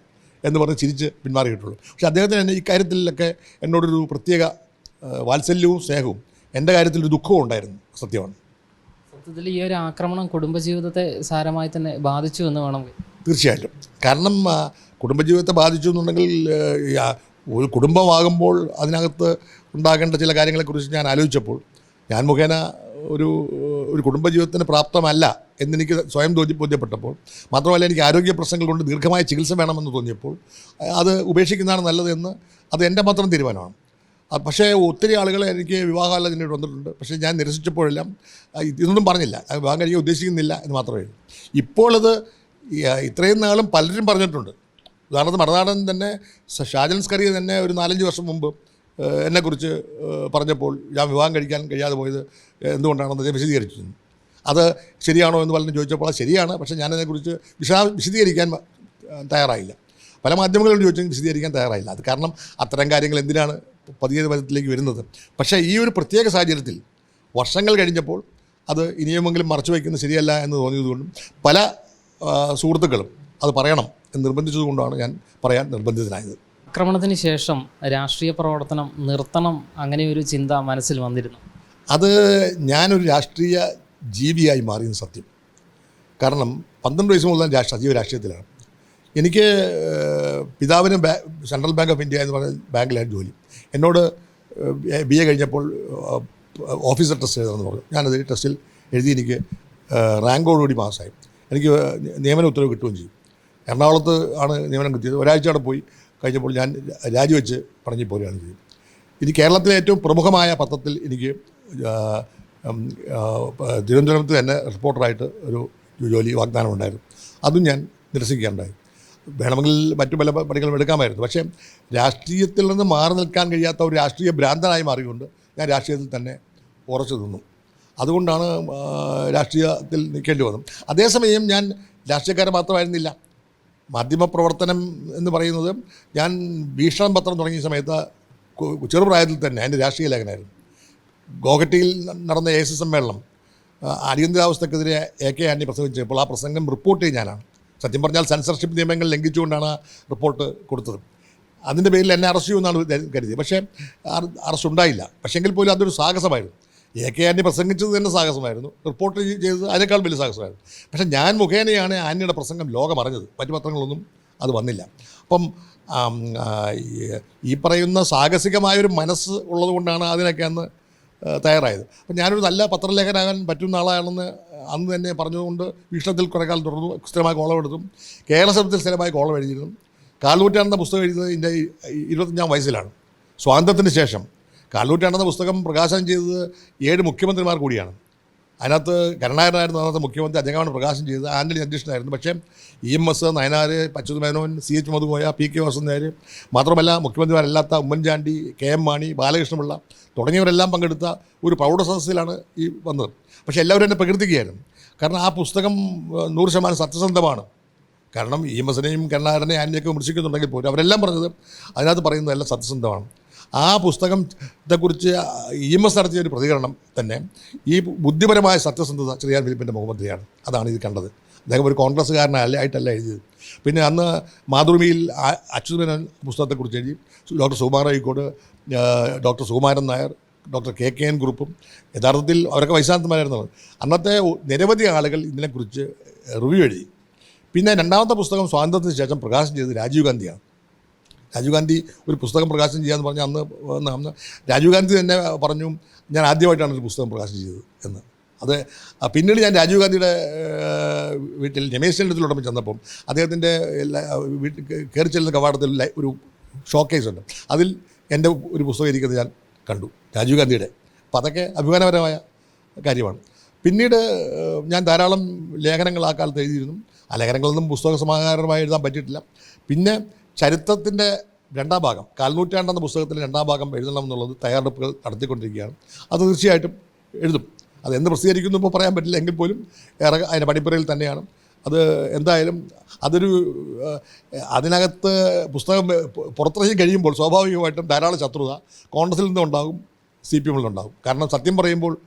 [SPEAKER 1] എന്ന് പറഞ്ഞ് ചിരിച്ച് പിന്മാറിയിട്ടുള്ളൂ. പക്ഷേ അദ്ദേഹത്തിന് എന്നെ ഇക്കാര്യത്തിലൊക്കെ എന്നോടൊരു പ്രത്യേക വാത്സല്യവും സ്നേഹവും എന്റെ കാര്യത്തിൽ ഒരു ദുഃഖവും ഉണ്ടായിരുന്നു സത്യമാണ്.
[SPEAKER 2] സത്യത്തിൽ ഈ ഒരു ആക്രമണം കുടുംബജീവിതത്തെ സാരമായി തന്നെ ബാധിച്ചു എന്ന് വേണം
[SPEAKER 1] തീർച്ചയായിട്ടും. കാരണം കുടുംബജീവിതത്തെ ബാധിച്ചു എന്നുണ്ടെങ്കിൽ ഒരു കുടുംബമാകുമ്പോൾ അതിനകത്ത് ഉണ്ടാകേണ്ട ചില കാര്യങ്ങളെക്കുറിച്ച് ഞാൻ ആലോചിച്ചപ്പോൾ ഞാൻ മുഖേന ഒരു ഒരു കുടുംബജീവിതത്തിന് പ്രാപ്തമല്ല എന്നെനിക്ക് സ്വയം തോന്നി ബോധ്യപ്പെട്ടപ്പോൾ മാത്രമല്ല എനിക്ക് ആരോഗ്യ പ്രശ്നങ്ങൾ കൊണ്ട് ദീർഘമായ ചികിത്സ വേണമെന്ന് തോന്നിയപ്പോൾ അത് ഉപേക്ഷിക്കുന്നതാണ് നല്ലതെന്ന് അത് എന്റെ മാത്രം തീരുമാനമാണ്. പക്ഷേ ഒത്തിരി ആളുകൾ എനിക്ക് വിവാഹമാലോചനയോട് വന്നിട്ടുണ്ട്. പക്ഷേ ഞാൻ നിരസിച്ചപ്പോഴെല്ലാം ഇതൊന്നും പറഞ്ഞില്ല. വിവാഹം കഴിക്കാൻ ഉദ്ദേശിക്കുന്നില്ല എന്ന് മാത്രമേ ഇപ്പോൾ അത് ഇത്രയും നാളും പലരും പറഞ്ഞിട്ടുണ്ട്. ഉദാഹരണത്തിന് മറുനാടൻ തന്നെ ഷാജൻ സ്കറിയ തന്നെ ഒരു നാലഞ്ച് വർഷം മുമ്പ് എന്നെക്കുറിച്ച് പറഞ്ഞപ്പോൾ ഞാൻ വിവാഹം കഴിക്കാൻ കഴിയാതെ പോയത് എന്തുകൊണ്ടാണെന്ന് അദ്ദേഹം വിശദീകരിച്ചിരുന്നു. അത് ശരിയാണോ എന്ന് പലരും ചോദിച്ചപ്പോൾ അത് ശരിയാണ്. പക്ഷേ ഞാനതിനെക്കുറിച്ച് വിശാ വിശദീകരിക്കാൻ തയ്യാറായില്ല. പല മാധ്യമങ്ങളോട് ചോദിച്ചാൽ വിശദീകരിക്കാൻ തയ്യാറായില്ല. അത് കാരണം അത്തരം കാര്യങ്ങൾ എന്തിനാണ് പതിയെ പദത്തിലേക്ക് വരുന്നത്. പക്ഷേ ഈ ഒരു പ്രത്യേക സാഹചര്യത്തിൽ വർഷങ്ങൾ കഴിഞ്ഞപ്പോൾ അത് ഇനിയുമെങ്കിലും മറച്ചു വയ്ക്കുന്നത് ശരിയല്ല എന്ന് തോന്നിയതുകൊണ്ടും പല സുഹൃത്തുക്കളും അത് പറയണം എന്ന് നിർബന്ധിച്ചതുകൊണ്ടാണ് ഞാൻ പറയാൻ നിർബന്ധിതനായത്.
[SPEAKER 2] ആക്രമണത്തിന് ശേഷം രാഷ്ട്രീയ പ്രവർത്തനം നിർത്തണം അങ്ങനെ ഒരു ചിന്ത മനസ്സിൽ വന്നിരുന്നു.
[SPEAKER 1] അത് ഞാനൊരു രാഷ്ട്രീയ ജീവിയായി മാറിയെന്ന് സത്യം. കാരണം പന്ത്രണ്ട് വയസ്സ് മുതൽ ഞാൻ രാഷ്ട്ര സജീവ രാഷ്ട്രീയത്തിലാണ്. എനിക്ക് പിതാവിന് ബാ സെൻട്രൽ ബാങ്ക് ഓഫ് ഇന്ത്യ എന്ന് പറയുന്ന ബാങ്കിലായിരുന്നു ജോലി. എന്നോട് ബി എ കഴിഞ്ഞപ്പോൾ ഓഫീസർ ടെസ്റ്റ് എഴുതണമെന്ന് പറഞ്ഞു. ഞാനത് ടെസ്റ്റിൽ എഴുതി എനിക്ക് റാങ്കോടുകൂടി പാസ്സായി. എനിക്ക് നിയമന ഉത്തരവ് കിട്ടുകയും ചെയ്യും. എറണാകുളത്ത് ആണ് നിയമനം കിട്ടിയത്. ഒരാഴ്ച അവിടെ പോയി കഴിഞ്ഞപ്പോൾ ഞാൻ രാജിവെച്ച് പറഞ്ഞു പോരുകയാണ് ചെയ്യും ഇനി കേരളത്തിലെ ഏറ്റവും പ്രമുഖമായ പത്രത്തിൽ എനിക്ക് തിരുവനന്തപുരത്ത് തന്നെ റിപ്പോർട്ടറായിട്ട് ഒരു ജോലി വാഗ്ദാനം ഉണ്ടായിരുന്നു അതും ഞാൻ നിരസിക്കുകയുണ്ടായി. വേണമെങ്കിൽ മറ്റു പല പണികളും എടുക്കാമായിരുന്നു. പക്ഷേ രാഷ്ട്രീയത്തിൽ നിന്ന് മാറി നിൽക്കാൻ കഴിയാത്ത ഒരു രാഷ്ട്രീയ ഭ്രാന്തനായി മാറിക്കൊണ്ട് ഞാൻ രാഷ്ട്രീയത്തിൽ തന്നെ ഉറച്ചു നിന്നു. അതുകൊണ്ടാണ് രാഷ്ട്രീയത്തിൽ നിൽക്കേണ്ടി വന്നത്. അതേസമയം ഞാൻ രാഷ്ട്രീയക്കാരൻ മാത്രമായിരുന്നില്ല. മാധ്യമപ്രവർത്തനം എന്ന് പറയുന്നത് ഞാൻ ഭീഷണം പത്രം തുടങ്ങിയ സമയത്ത് ചെറുപ്രായത്തിൽ തന്നെ എന്റെ രാഷ്ട്രീയ ലേഖനമായിരുന്നു ഗോഹട്ടിയിൽ നടന്ന എ സമ്മേളനം അടിയന്തരാവസ്ഥക്കെതിരെ എ കെ ആന്റി പ്രസംഗിച്ചപ്പോൾ ആ പ്രസംഗം റിപ്പോർട്ട് ചെയ്ത് ഞാനാണ്. സത്യം പറഞ്ഞാൽ സെൻസർഷിപ്പ് നിയമങ്ങൾ ലംഘിച്ചുകൊണ്ടാണ് റിപ്പോർട്ട് കൊടുത്തത്. അതിന്റെ പേരിൽ എന്നെ അറസ്റ്റ് ചെയ്യുമെന്നാണ് കരു- കരുതിയത്. പക്ഷേ അറ- അറസ്റ്റ് ഉണ്ടായില്ല. പക്ഷേങ്കിൽ പോലും അതൊരു സാഹസമായിരുന്നു. എ കെ ആന്റണി പ്രസംഗിച്ചത് തന്നെ സാഹസമായിരുന്നു. റിപ്പോർട്ട് ചെയ്തത് അതിനേക്കാൾ വലിയ സാഹസമായിരുന്നു. പക്ഷേ ഞാൻ മുഖേനയാണ് ആന്റിയുടെ പ്രസംഗം ലോകം അറിഞ്ഞത്. മറ്റു പത്രങ്ങളൊന്നും അത് വന്നില്ല. അപ്പം ഈ- പറയുന്ന സാഹസികമായൊരു മനസ്സ് ഉള്ളതുകൊണ്ടാണ് അതിനൊക്കെ അന്ന് തയ്യാറായത്. അപ്പം ഞാനൊരു നല്ല പത്രലേഖനാകാൻ പറ്റുന്ന ആളാണെന്ന് അന്ന് തന്നെ പറഞ്ഞതുകൊണ്ട് വീക്ഷണത്തിൽ കുറേ കാലം തുടർന്നു. സ്ഥിരമായി കോളം എടുത്തു. കേരള ശബ്ദത്തിൽ സ്ഥിരമായി കോളം എഴുതിയിരുന്നു. കാൽനൂറ്റാണ്ടെന്ന പുസ്തകം എഴുതിയത് എന്റെ ഇരുപത്തഞ്ചാം വയസ്സിലാണ്. സ്വാതന്ത്ര്യത്തിന് ശേഷം കാൽനൂറ്റാണ്ടെന്ന പുസ്തകം പ്രകാശനം ചെയ്തത് ഏഴ് മുഖ്യമന്ത്രിമാർ കൂടിയാണ്. അതിനകത്ത് കരുണാകരനായിരുന്നു അന്നത്തെ മുഖ്യമന്ത്രി അദ്ദേഹമാണ് പ്രകാശനം ചെയ്തത്. ആന്റണി അധ്യക്ഷനായിരുന്നു. പക്ഷേ E M S Nayanar Achyut Menon C H Madhukoya P K Vasanthanar മാത്രമല്ല മുഖ്യമന്ത്രിമാരല്ലാത്ത ഉമ്മൻചാണ്ടി കെ എം മാണി ബാലകൃഷ്ണപിള്ള തുടങ്ങിയവരെല്ലാം പങ്കെടുത്ത ഒരു പ്രൗഢസദസ്സിലാണ് ഈ വന്നത്. പക്ഷേ എല്ലാവരും എന്നെ പ്രകീർത്തിക്കുകയായിരുന്നു. കാരണം ആ പുസ്തകം നൂറ് ശതമാനം സത്യസന്ധമാണ്. കാരണം ഇ എം എസിനെയും കരുണാകരനെയും ആനിനെയൊക്കെ വിമർശിക്കുന്നുണ്ടെങ്കിൽ പോലും അവരെല്ലാം പറഞ്ഞത് അതിനകത്ത് പറയുന്നതെല്ലാം സത്യസന്ധമാണ്. ആ പുസ്തകത്തെക്കുറിച്ച് ഇ എം എസ് നടത്തിയ ഒരു പ്രതികരണം തന്നെ ഈ ബുദ്ധിപരമായ സത്യസന്ധത ചെറിയാൻ ഫിലിപ്പിന്റെ മുഖമന്ത്രിയാണ്. അതാണ് ഇത് കണ്ടത്. അദ്ദേഹം ഒരു കോൺഗ്രസ്സുകാരനല്ല ആയിട്ടല്ല എഴുതിയത്. പിന്നെ അന്ന് മാതൃഭൂമിയിൽ അച്യുതമേനോൻ പുസ്തകത്തെക്കുറിച്ച് എഴുതി. Doctor Sukumar Azhikode doctor Sukumaran Nair doctor K K N ഗ്രൂപ്പും യഥാർത്ഥത്തിൽ അവരൊക്കെ വൈശാന്തന്മാരായിരുന്നു അന്നത്തെ നിരവധി ആളുകൾ ഇതിനെക്കുറിച്ച് റിവ്യൂ എഴുതി. പിന്നെ രണ്ടാമത്തെ പുസ്തകം സ്വാതന്ത്ര്യത്തിന് ശേഷം പ്രകാശനം ചെയ്തത് രാജീവ് ഗാന്ധിയാണ്. രാജീവ് ഗാന്ധി ഒരു പുസ്തകം പ്രകാശനം ചെയ്യാന്ന് പറഞ്ഞ അന്ന് അന്ന് രാജീവ് ഗാന്ധി തന്നെ പറഞ്ഞു ഞാൻ ആദ്യമായിട്ടാണ് ഒരു പുസ്തകം പ്രകാശനം ചെയ്തത് എന്ന്. അത് പിന്നീട് ഞാൻ രാജീവ് ഗാന്ധിയുടെ വീട്ടിൽ രമേശ് ചെന്നിത്തലോടൊപ്പം ചെന്നപ്പം അദ്ദേഹത്തിന്റെ എല്ലാ- വീട്ടിൽ കയറി ചെല്ലുന്ന കവാടത്തിൽ ഒരു ഷോക്കേസ് ഉണ്ട്. അതിൽ എന്റെ ഒരു പുസ്തകം ഇരിക്കുന്നത് ഞാൻ കണ്ടു. രാജീവ് ഗാന്ധിയുടെ. അപ്പം അതൊക്കെ അഭിമാനപരമായ കാര്യമാണ്. പിന്നീട് ഞാൻ ധാരാളം ലേഖനങ്ങൾ ആ കാലത്ത് എഴുതിയിരുന്നു. ആ ലേഖനങ്ങളൊന്നും പുസ്തക സമാഹാരമായി എഴുതാൻ പറ്റിയിട്ടില്ല. പിന്നെ ചരിത്രത്തിന്റെ രണ്ടാം ഭാഗം കാൽനൂറ്റാണ്ടെന്ന പുസ്തകത്തിന്റെ രണ്ടാം ഭാഗം എഴുതണം എന്നുള്ളത് തയ്യാറെടുപ്പുകൾ നടത്തിക്കൊണ്ടിരിക്കുകയാണ്. അത് തീർച്ചയായിട്ടും എഴുതും. അത് എന്ത് പ്രസിദ്ധീകരിക്കുന്നു ഇപ്പോൾ പറയാൻ പറ്റില്ല. എങ്കിൽ പോലും അതിന്റെ പടിപ്പുരയിൽ തന്നെയാണ്. അത് എന്തായാലും അതൊരു അതിനകത്ത് പുസ്തകം പുറത്തിറങ്ങി കഴിയുമ്പോൾ സ്വാഭാവികമായിട്ടും ധാരാളം ശത്രുത കോൺഗ്രസിൽ നിന്നുണ്ടാകും സി പി എമ്മിൽ നിന്നുണ്ടാകും കാരണം സത്യം പറയുമ്പോൾ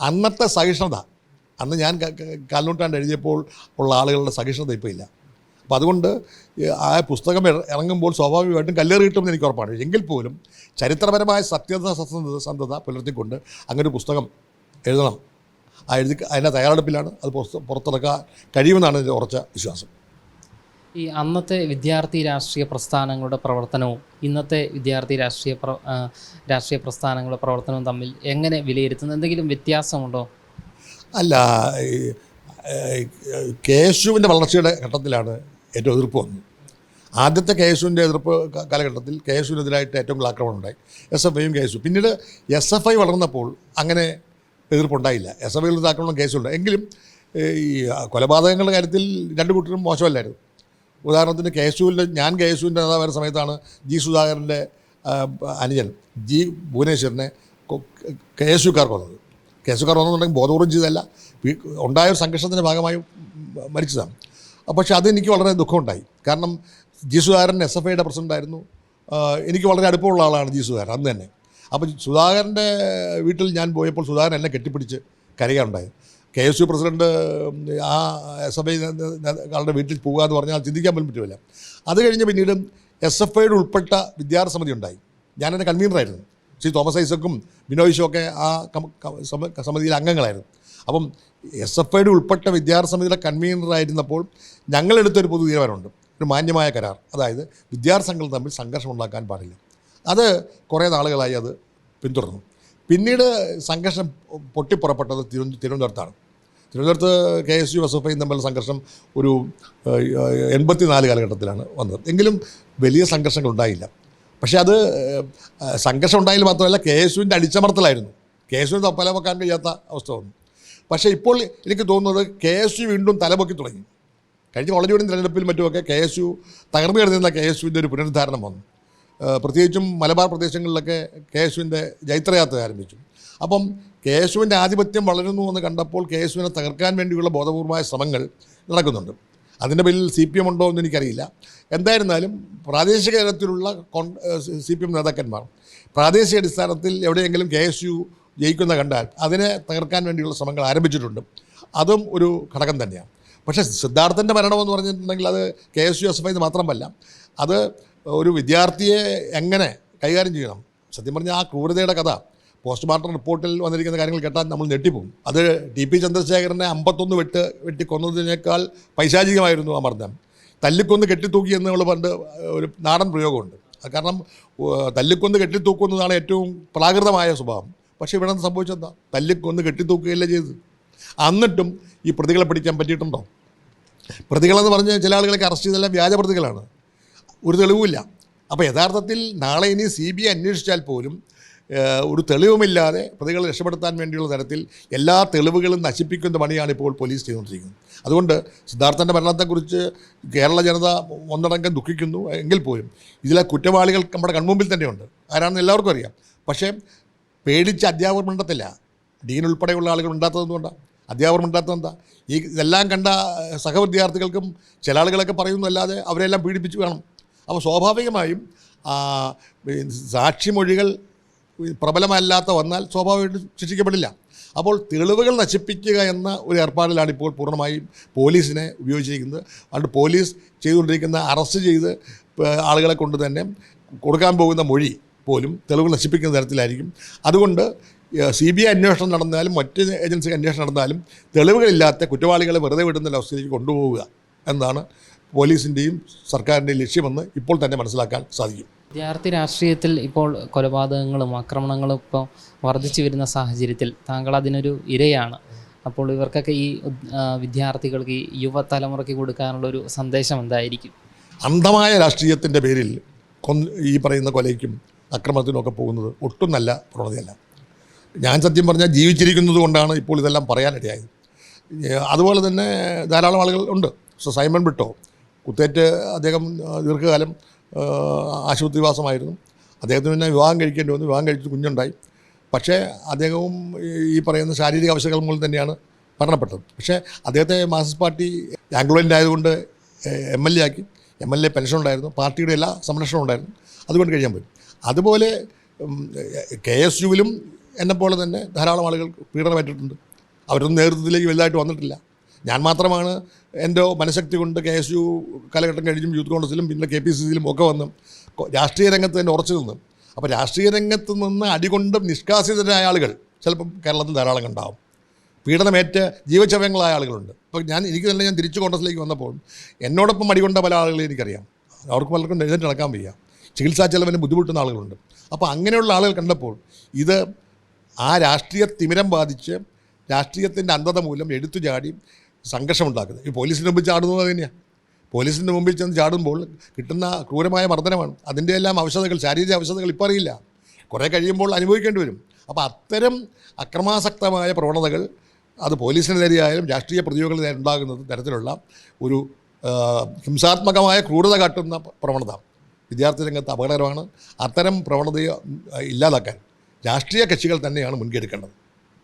[SPEAKER 1] അന്നത്തെ സഹിഷ്ണുത അന്ന് ഞാൻ കാൽനൂറ്റാണ്ട് എഴുതിയപ്പോൾ ഉള്ള ആളുകളുടെ സഹിഷ്ണുത ഇപ്പോൾ ഇല്ല. അപ്പോൾ അതുകൊണ്ട് ആ പുസ്തകം ഇറ- ഇറങ്ങുമ്പോൾ സ്വാഭാവികമായിട്ടും കല്ലേറി കിട്ടുമെന്ന് എനിക്ക് ഉറപ്പാണ് എങ്കിൽ പോലും ചരിത്രപരമായ സത്യത സത്യസന്ധത പുലർത്തിക്കൊണ്ട് അങ്ങനെ ഒരു പുസ്തകം എഴുതണം. ആ എഴുതി അതിന്റെ തയ്യാറെടുപ്പിലാണ് അത് പുറത്ത് പുറത്തിറക്കാൻ കഴിയുമെന്നാണ് എന്റെ ഉറച്ച വിശ്വാസം.
[SPEAKER 2] ഈ അന്നത്തെ വിദ്യാർത്ഥി രാഷ്ട്രീയ പ്രസ്ഥാനങ്ങളുടെ പ്രവർത്തനവും ഇന്നത്തെ വിദ്യാർത്ഥി രാഷ്ട്രീയ പ്ര രാഷ്ട്രീയ പ്രസ്ഥാനങ്ങളുടെ പ്രവർത്തനവും തമ്മിൽ എങ്ങനെ വിലയിരുത്തുന്നു? എന്തെങ്കിലും വ്യത്യാസമുണ്ടോ?
[SPEAKER 1] അല്ല കേശുവിന്റെ വളർച്ചയുടെ ഘട്ടത്തിലാണ് ഏറ്റവും എതിർപ്പ് വന്നത്. ആദ്യത്തെ കേശുവിന്റെ എതിർപ്പ് കാലഘട്ടത്തിൽ കേശുവിനെതിരായിട്ട് ഏറ്റവും കൂടുതൽ ആക്രമണം ഉണ്ടായി. എസ് എഫ് ഐയും കേശു. പിന്നീട് എസ് എഫ് ഐ വളർന്നപ്പോൾ അങ്ങനെ എതിർപ്പുണ്ടായില്ല. എസ് എഫ് ഐയിൽ ആക്രമണം കേസുണ്ട്. എങ്കിലും ഈ കൊലപാതകങ്ങളുടെ കാര്യത്തിൽ രണ്ട് കൂട്ടരും മോശമല്ലായിരുന്നു. ഉദാഹരണത്തിന് കേശുവിന്റെ ഞാൻ കേശുവിന്റെ നേതാവായ സമയത്താണ് ജി സുധാകരന്റെ അനുജൻ ജി ഭുവനേശ്വരനെ കൊ- കേസുകാർ കൊന്നത്. കേസുകാർ വന്നിട്ടുണ്ടെങ്കിൽ ബോധപൂർവം ചെയ്തതല്ല. ഉണ്ടായ ഒരു സംഘർഷത്തിന്റെ ഭാഗമായി മരിച്ചതാണ്. പക്ഷേ അതെനിക്ക് വളരെ ദുഃഖമുണ്ടായി. കാരണം ജി സുധാകരൻ എസ് എഫ് ഐയുടെ പ്രസിഡന്റായിരുന്നു എനിക്ക് വളരെ അടുപ്പമുള്ള ആളാണ് ജി സുധാകരൻ അന്ന് തന്നെ. അപ്പോൾ സുധാകരന്റെ വീട്ടിൽ ഞാൻ പോയപ്പോൾ സുധാകരൻ എന്നെ കെട്ടിപ്പിടിച്ച് കരയുകയുണ്ടായി കെ എസ് യു പ്രസിഡന്റ് ആ എസ് എഫ് ഐ ആളുടെ വീട്ടിൽ പോകുക എന്ന് പറഞ്ഞാൽ ചിന്തിക്കാൻ പോലും പറ്റുമല്ല അത് കഴിഞ്ഞ് പിന്നീട് എസ് എഫ് ഐയുടെ ഉൾപ്പെട്ട വിദ്യാർത്ഥി സമിതി ഉണ്ടായി ഞാനെന്റെ കൺവീനറായിരുന്നു. ശ്രീ തോമസ് ഐസക്കും ബിനോയിഷും ഒക്കെ ആ സമിതിയിലെ അംഗങ്ങളായിരുന്നു. അപ്പം എസ് എഫ് ഐയുടെ ഉൾപ്പെട്ട വിദ്യാർത്ഥി സമിതിയുടെ കൺവീനറായിരുന്നപ്പോൾ ഞങ്ങളെടുത്തൊരു പൊതു തീരുമാനമുണ്ട്. ഒരു മാന്യമായ കരാർ. അതായത് വിദ്യാർത്ഥി സംഘങ്ങൾ തമ്മിൽ സംഘർഷം ഉണ്ടാക്കാൻ പാടില്ല. അത് കുറേ നാളുകളായി അത് പിന്തുടർന്നു. പിന്നീട് സംഘർഷം പൊട്ടിപ്പുറപ്പെട്ടത് തിരു തിരുവനന്തപുരത്താണ്. തിരുവനന്തപുരത്ത് K S U S F ഐയും തമ്മിലുള്ള സംഘർഷം ഒരു എൺപത്തി നാല് കാലഘട്ടത്തിലാണ് വന്നത്. എങ്കിലും വലിയ സംഘർഷങ്ങൾ ഉണ്ടായില്ല. പക്ഷേ അത് സംഘർഷം ഉണ്ടായാലും മാത്രമല്ല കെ എസ് യുവിന്റെ അടിച്ചമർത്തലായിരുന്നു. കെ എസ് യു തപ്പല വെക്കാൻ കഴിയാത്ത അവസ്ഥ വന്നു. പക്ഷേ ഇപ്പോൾ എനിക്ക് തോന്നുന്നത് കെ എസ് യു വീണ്ടും തലപൊക്കി തുടങ്ങി. കഴിഞ്ഞ കോളേജ് തിരഞ്ഞെടുപ്പിൽ മറ്റുമൊക്കെ കെ എസ് യു തകർന്നു കിടന്നിരുന്ന കെ എസ് യുവിന്റെ ഒരു പുനരുദ്ധാരണം വന്നു. പ്രത്യേകിച്ചും മലബാർ പ്രദേശങ്ങളിലൊക്കെ കേശുവിന്റെ ജൈത്രയാത്ര ആരംഭിച്ചു. അപ്പം കേശുവിന്റെ ആധിപത്യം വളരുന്നു എന്ന് കണ്ടപ്പോൾ കേശുവിനെ തകർക്കാൻ വേണ്ടിയുള്ള ബോധപൂർവമായ ശ്രമങ്ങൾ നടക്കുന്നുണ്ട്. അതിന്റെ പേരിൽ സി പി എം ഉണ്ടോ എന്ന് എനിക്കറിയില്ല. എന്തായിരുന്നാലും പ്രാദേശിക തലത്തിലുള്ള കോൺ സി പി എം നേതാക്കന്മാർ പ്രാദേശിക അടിസ്ഥാനത്തിൽ എവിടെയെങ്കിലും കെ എസ് യു ജയിക്കുന്ന കണ്ടാൽ അതിനെ തകർക്കാൻ വേണ്ടിയുള്ള ശ്രമങ്ങൾ ആരംഭിച്ചിട്ടുണ്ട്. അതും ഒരു ഘടകം തന്നെയാണ്. പക്ഷേ സിദ്ധാർത്ഥന്റെ മരണമെന്ന് പറഞ്ഞിട്ടുണ്ടെങ്കിൽ അത് K S U S F മാത്രമല്ല. അത് ഒരു വിദ്യാർത്ഥിയെ എങ്ങനെ കൈകാര്യം ചെയ്യണം? സത്യം പറഞ്ഞാൽ ആ ക്രൂരതയുടെ കഥ. പോസ്റ്റ്മോർട്ടം റിപ്പോർട്ടിൽ വന്നിരിക്കുന്ന കാര്യങ്ങൾ കേട്ടാൽ നമ്മൾ ഞെട്ടിപ്പോകും. അത് ടി പി ചന്ദ്രശേഖരനെ അമ്പത്തൊന്ന് വെട്ട് വെട്ടി കൊന്നതിനേക്കാൾ പൈശാചികമായിരുന്നു ആ മർദ്ദനം. തല്ലിക്കൊന്ന് കെട്ടിത്തൂക്കി നമ്മൾ പണ്ട് ഒരു നാടൻ പ്രയോഗമുണ്ട്. കാരണം തല്ലിക്കൊന്ന് കെട്ടിത്തൂക്കുന്നതാണ് ഏറ്റവും പ്രാകൃതമായ സ്വഭാവം. പക്ഷേ ഇവിടെ നിന്ന് സംഭവിച്ചെന്താ തല്ലിക്കൊന്ന് കെട്ടിത്തൂക്കുകയല്ലേ ചെയ്തത്. എന്നിട്ടും ഈ പ്രതികളെ പിടിക്കാൻ പറ്റിയിട്ടുണ്ടോ? പ്രതികളെന്ന് പറഞ്ഞ് ചില ആളുകളൊക്കെ അറസ്റ്റ് ചെയ്തെല്ലാം വ്യാജ പ്രതികളാണ്. ഒരു തെളിവുമില്ല. അപ്പോൾ യഥാർത്ഥത്തിൽ നാളെ ഇനി സി ബി ഐ അന്വേഷിച്ചാൽ പോലും ഒരു തെളിവുമില്ലാതെ പ്രതികളെ രക്ഷപ്പെടുത്താൻ വേണ്ടിയുള്ള തരത്തിൽ എല്ലാ തെളിവുകളും നശിപ്പിക്കുന്ന പണിയാണ് ഇപ്പോൾ പോലീസ് ചെയ്തുകൊണ്ടിരിക്കുന്നത്. അതുകൊണ്ട് സിദ്ധാർത്ഥന്റെ മരണത്തെക്കുറിച്ച് കേരള ജനത ഒന്നടങ്കം ദുഃഖിക്കുന്നു. എങ്കിൽ പോലും ഇതിലെ കുറ്റവാളികൾ നമ്മുടെ കൺമുമ്പിൽ തന്നെയുണ്ട്. ആരാണെന്ന് എല്ലാവർക്കും അറിയാം. പക്ഷേ പേടിച്ച് അധ്യാപകർ മിണ്ടത്തില്ല. ഡീൻ ഉൾപ്പെടെയുള്ള ആളുകൾ ഉണ്ടാത്തതെന്തുകൊണ്ടാണ് അധ്യാപകർ മിണ്ടാത്തത് എന്താ? ഈ ഇതെല്ലാം കണ്ട സഹവിദ്യാർത്ഥികൾക്കും ചില ആളുകളൊക്കെ പറയുന്നല്ലാതെ അവരെല്ലാം പീഡിപ്പിച്ച് വേണം. അപ്പോൾ സ്വാഭാവികമായും സാക്ഷിമൊഴികൾ പ്രബലമല്ലാത്ത വന്നാൽ സ്വാഭാവികമായിട്ടും ശിക്ഷിക്കപ്പെടില്ല. അപ്പോൾ തെളിവുകൾ നശിപ്പിക്കുക എന്ന ഒരു ഏർപ്പാടിലാണ് ഇപ്പോൾ പൂർണമായും പോലീസിനെ ഉപയോഗിച്ചിരിക്കുന്നത്. അതുകൊണ്ട് പോലീസ് ചെയ്തുകൊണ്ടിരിക്കുന്ന അറസ്റ്റ് ചെയ്ത് ആളുകളെ കൊണ്ട് തന്നെ കൊടുക്കാൻ പോകുന്ന മൊഴി പോലും തെളിവുകൾ നശിപ്പിക്കുന്ന തരത്തിലായിരിക്കും. അതുകൊണ്ട് സി ബി ഐ അന്വേഷണം നടന്നാലും മറ്റ് ഏജൻസി അന്വേഷണം നടന്നാലും തെളിവുകളില്ലാത്ത കുറ്റവാളികളെ വെറുതെ വിടുന്ന അവസ്ഥയിലേക്ക് കൊണ്ടുപോവുക എന്നതാണ് പോലീസിന്റെയും സർക്കാരിന്റെയും ലക്ഷ്യമെന്ന് ഇപ്പോൾ തന്നെ മനസ്സിലാക്കാൻ സാധിക്കും.
[SPEAKER 2] വിദ്യാർത്ഥി രാഷ്ട്രീയത്തിൽ ഇപ്പോൾ കൊലപാതകങ്ങളും ആക്രമണങ്ങളും ഇപ്പോൾ വർദ്ധിച്ചു വരുന്ന സാഹചര്യത്തിൽ താങ്കൾ അതിനൊരു ഇരയാണ്. അപ്പോൾ ഇവർക്കൊക്കെ ഈ വിദ്യാർത്ഥികൾക്ക് ഈ യുവതലമുറയ്ക്ക് കൊടുക്കാനുള്ള ഒരു സന്ദേശം എന്തായിരിക്കും?
[SPEAKER 1] അന്ധമായ രാഷ്ട്രീയത്തിന്റെ പേരിൽ ഈ പറയുന്ന കൊലയ്ക്കും അക്രമത്തിനുമൊക്കെ പോകുന്നത് ഒട്ടും നല്ല പ്രവണതയല്ല. ഞാൻ സത്യം പറഞ്ഞാൽ ജീവിച്ചിരിക്കുന്നത് കൊണ്ടാണ് ഇപ്പോൾ ഇതെല്ലാം പറയാനിടയായത്. അതുപോലെ തന്നെ ധാരാളം ആളുകൾ ഉണ്ട്. സോ സൈമൺ ബിട്ടോ കുത്തേറ്റ് അദ്ദേഹം ദീർഘകാലം ആശുപത്രിവാസമായിരുന്നു. അദ്ദേഹത്തിന് പിന്നെ വിവാഹം കഴിക്കേണ്ടി വന്നു. വിവാഹം കഴിച്ച് കുഞ്ഞുണ്ടായി. പക്ഷേ അദ്ദേഹവും ഈ- പറയുന്ന ശാരീരിക അവശകൾ മൂലം തന്നെയാണ് മരണപ്പെട്ടത്. പക്ഷേ അദ്ദേഹത്തെ മാർക്സിസ്റ്റ് പാർട്ടി ആംഗ്ലോ ആയതുകൊണ്ട് എം എൽ എ ആക്കി. എം എൽ എ പെൻഷൻ ഉണ്ടായിരുന്നു. പാർട്ടിയുടെ എല്ലാ സംരക്ഷണവും ഉണ്ടായിരുന്നു. അതുകൊണ്ട് കഴിയാൻ പറ്റും. അതുപോലെ കെ എസ് യുവിലും എന്നെപ്പോലെ തന്നെ ധാരാളം ആളുകൾ പീഡനമേറ്റിട്ടുണ്ട്. അവരൊന്നും നേതൃത്വത്തിലേക്ക് വലുതായിട്ട് വന്നിട്ടില്ല. ഞാൻ മാത്രമാണ് എന്റെ മനഃശക്തി കൊണ്ട് കെ എസ് യു കാലഘട്ടം കഴിഞ്ഞും യൂത്ത് കോൺഗ്രസിലും പിന്നെ കെ പി സി സിയിലും ഒക്കെ വന്ന് രാഷ്ട്രീയ രംഗത്ത് തന്നെ ഉറച്ചു നിന്നും. അപ്പോൾ രാഷ്ട്രീയ രംഗത്ത് നിന്ന് അടികൊണ്ടും നിഷ്കാസിതരായ ആളുകൾ ചിലപ്പം കേരളത്തിൽ ധാരാളം ഉണ്ടാവും. പീഡനമേറ്റ് ജീവചവയങ്ങളായ ആളുകളുണ്ട്. അപ്പോൾ ഞാൻ എനിക്ക് തന്നെ ഞാൻ തിരിച്ചു കോൺഗ്രസിലേക്ക് വന്നപ്പോൾ എന്നോടൊപ്പം അടികൊണ്ട പല ആളുകളെ എനിക്കറിയാം. അവർക്ക് പലർക്കും എഴുന്നേറ്റ് നടക്കാൻ വയ്യ. ചികിത്സാ ചെലവിന് ബുദ്ധിമുട്ടുന്ന ആളുകളുണ്ട്. അപ്പോൾ അങ്ങനെയുള്ള ആളുകൾ കണ്ടപ്പോൾ ഇത് ആ രാഷ്ട്രീയ തിമിരം ബാധിച്ച് രാഷ്ട്രീയത്തിന്റെ അന്ധത മൂലം എടുത്തു ചാടി സംഘർഷമുണ്ടാക്കുന്നത്. ഈ പോലീസിന്റെ മുമ്പിൽ ചാടുന്നത് തന്നെയാണ് പോലീസിന്റെ മുമ്പിൽ ചെന്ന് ചാടുമ്പോൾ കിട്ടുന്ന ക്രൂരമായ മർദ്ദനമാണ്. അതിന്റെ എല്ലാം അവശതകൾ ശാരീരിക അവശതകൾ ഇപ്പോൾ അറിയില്ല. കുറേ കഴിയുമ്പോൾ അനുഭവിക്കേണ്ടി വരും. അപ്പോൾ അത്തരം അക്രമാസക്തമായ പ്രവണതകൾ അത് പോലീസിനെതിരെയായാലും രാഷ്ട്രീയ പ്രതിയോഗികളെ ഉണ്ടാകുന്നത് തരത്തിലുള്ള ഒരു ഹിംസാത്മകമായ ക്രൂരത കാട്ടുന്ന പ്രവണത വിദ്യാർത്ഥി രംഗത്ത് അപകടകരമാണ്. അത്തരം പ്രവണതയെ ഇല്ലാതാക്കാൻ രാഷ്ട്രീയ കക്ഷികൾ തന്നെയാണ് മുൻകൈ എടുക്കേണ്ടത്.